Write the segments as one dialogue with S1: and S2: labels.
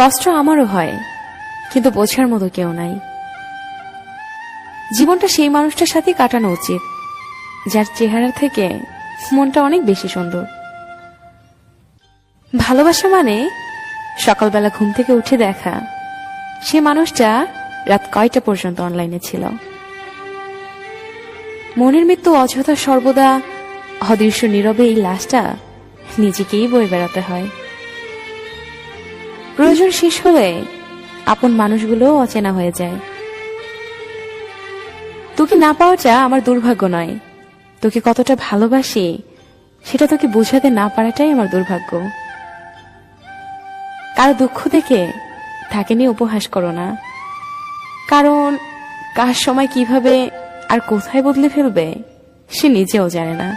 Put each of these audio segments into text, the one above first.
S1: কষ্ট আমারও হয়, কিন্তু বোঝার মতো কেউ নাই। জীবনটা সেই মানুষটার সাথে কাটানো উচিত, যার চেহারা থেকে মনটা অনেক বেশি সুন্দর। ভালোবাসা মানে সকালবেলা ঘুম থেকে উঠে দেখা, সে মানুষটা রাত কয়টা পর্যন্ত অনলাইনে ছিল। মনের মৃত্যু অযথা সর্বদা অদৃশ্য নীরবে এই লাশটা নিজেকেই বয়ে বেড়াতে হয়। প্রয়োজন শেষ হলে আপন মানুষগুলো অচেনা হয়ে যায়। তোকে না পাওয়াটা আমার দুর্ভাগ্য নয়। তোকে কতটা ভালোবাসি, সেটা তোকে বোঝাতে না পারাটাই আমার দুর্ভাগ্য। কারও দুঃখ দেখে তাকে নিয়ে উপহাস করো না। কারণ কার সময় কীভাবে আর কোথায় বদলে ফেলবে, সে নিজেও জানে না।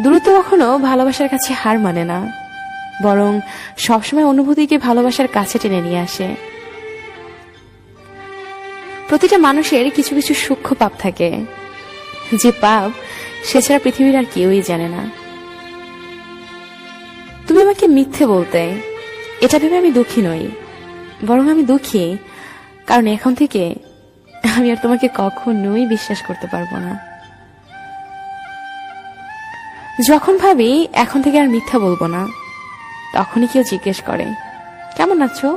S1: দূরত্ব কখনো ভালোবাসার কাছে হার মানে না। বরং সবসময় অনুভূতিকে ভালোবাসার কাছে টেনে নিয়ে আসে। প্রতিটা মানুষের কিছু কিছু সূক্ষ্ম পাপ থাকে। যে পাপ সে ছাড়া পৃথিবীর আর কেউই জানে না। তুমি আমাকে মিথ্যে বলতে, এটা ভেবে আমি দুঃখী নই। বরং আমি দুঃখী, কারণ এখন থেকে আমি আর তোমাকে কখনোই বিশ্বাস করতে পারব না। যখন ভাবি, এখন থেকে আর মিথ্যা বলব না। তখনই কেউ জিজ্ঞেস করে কেমন আছো?